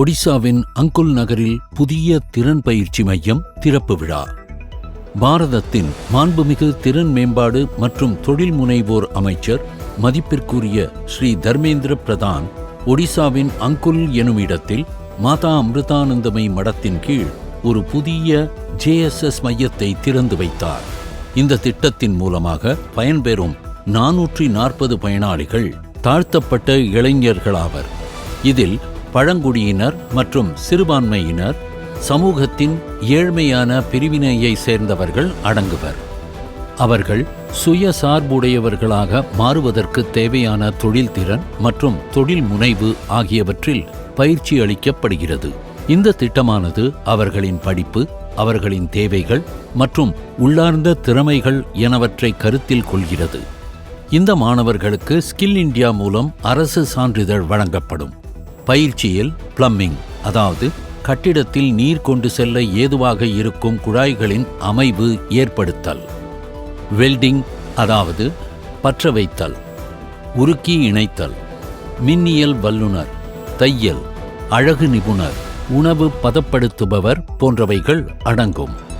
ஒடிசாவின் அங்குல் நகரில் புதிய திறன் பயிற்சி மையம் திறப்பு விழா. பாரதத்தின் மாண்புமிகு திறன் மேம்பாடு மற்றும் தொழில் முனைவோர் அமைச்சர் மதிப்பிற்குரிய ஸ்ரீ தர்மேந்திர பிரதான் ஒடிசாவின் அங்குல் எனும் இடத்தில் மாதா அமிர்தானந்தமை மடத்தின் கீழ் ஒரு புதிய ஜேஎஸ்எஸ் மையத்தை திறந்து வைத்தார். இந்த திட்டத்தின் மூலமாக பயன்பெறும் நாநூற்றி நாற்பது பயனாளிகள் தாழ்த்தப்பட்ட இளைஞர்களாவர். இதில் பழங்குடியினர் மற்றும் சிறுபான்மையினர் சமூகத்தின் ஏழ்மையான பிரிவினையை சேர்ந்தவர்கள் அடங்குவர். அவர்கள் சுயசார்புடையவர்களாக மாறுவதற்கு தேவையான தொழில்திறன் மற்றும் தொழில் முனைவு ஆகியவற்றில் பயிற்சி அளிக்கப்படுகிறது. இந்த திட்டமானது அவர்களின் படிப்பு அவர்களின் தேவைகள் மற்றும் உள்ளார்ந்த திறமைகள் எனவற்றை கருத்தில் கொள்கிறது. இந்த மாணவர்களுக்கு ஸ்கில் இந்தியா மூலம் அரசு சான்றிதழ் வழங்கப்படும். பயிற்சியில் பிளம்பிங் அதாவது கட்டிடத்தில் நீர் கொண்டு செல்ல ஏதுவாக இருக்கும் குழாய்களின் அமைவு ஏற்படுத்தல். வெல்டிங் அதாவது பற்ற வைத்தல் உருக்கி இணைத்தல். மின்னியல் வல்லுனர் தையல். அழகு நிபுணர் உணவு பதப்படுத்துபவர் போன்றவைகள் அடங்கும்.